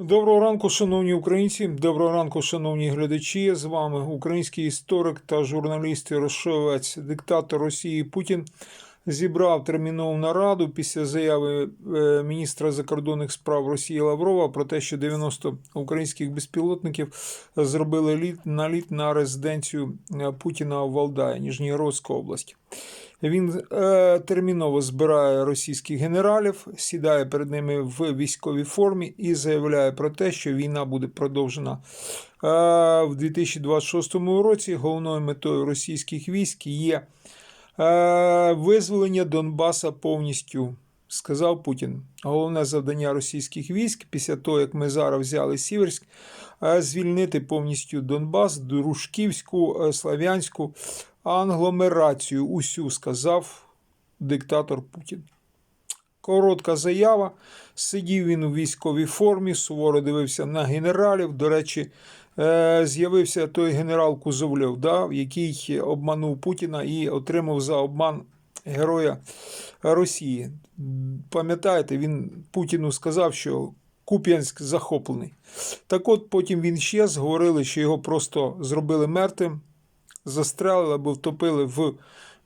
Доброго ранку, шановні українці. Доброго ранку, шановні глядачі. З вами український історик та журналіст Ярошовець, диктатор Росії Путін. Зібрав термінову нараду після заяви е, міністра закордонних справ Росії Лаврова про те, що 90 українських безпілотників зробили літ, наліт на резиденцію е, Путіна в Валдаї, Ніжнігородська область. Він е, терміново збирає російських генералів, сідає перед ними в військовій формі і заявляє про те, що війна буде продовжена е, в 2026 році. Головною метою російських військ є е, визволення Донбаса повністю. Сказав Путін. Головне завдання російських військ після того, як ми зараз взяли Сіверськ, е, звільнити повністю Донбас, Дружківську, е, Слав'янську англомерацію усю сказав диктатор Путін. Коротка заява. Сидів він у військовій формі, суворо дивився на генералів. До речі, е, з'явився той генерал Кузовльов, да, який обманув Путіна і отримав за обман героя Росії. Пам'ятаєте, він Путіну сказав, що Куп'янськ захоплений. Так от потім він щез, говорили, що його просто зробили мертвим застрелили або втопили в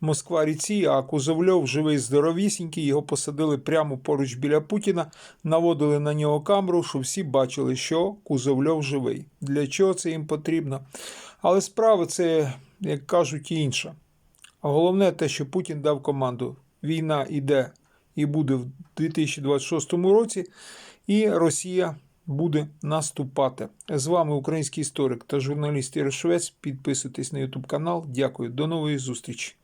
Москва-ріці, а Кузовльов живий здоровісінький, його посадили прямо поруч біля Путіна, наводили на нього камеру, щоб всі бачили, що Кузовльов живий. Для чого це їм потрібно? Але справа це, як кажуть, інша. А головне те, що Путін дав команду: війна йде і буде в 2026 році, і Росія буде наступати. З вами український історик та журналіст Ігор Швець. Підписуйтесь на YouTube канал. Дякую. До нової зустрічі.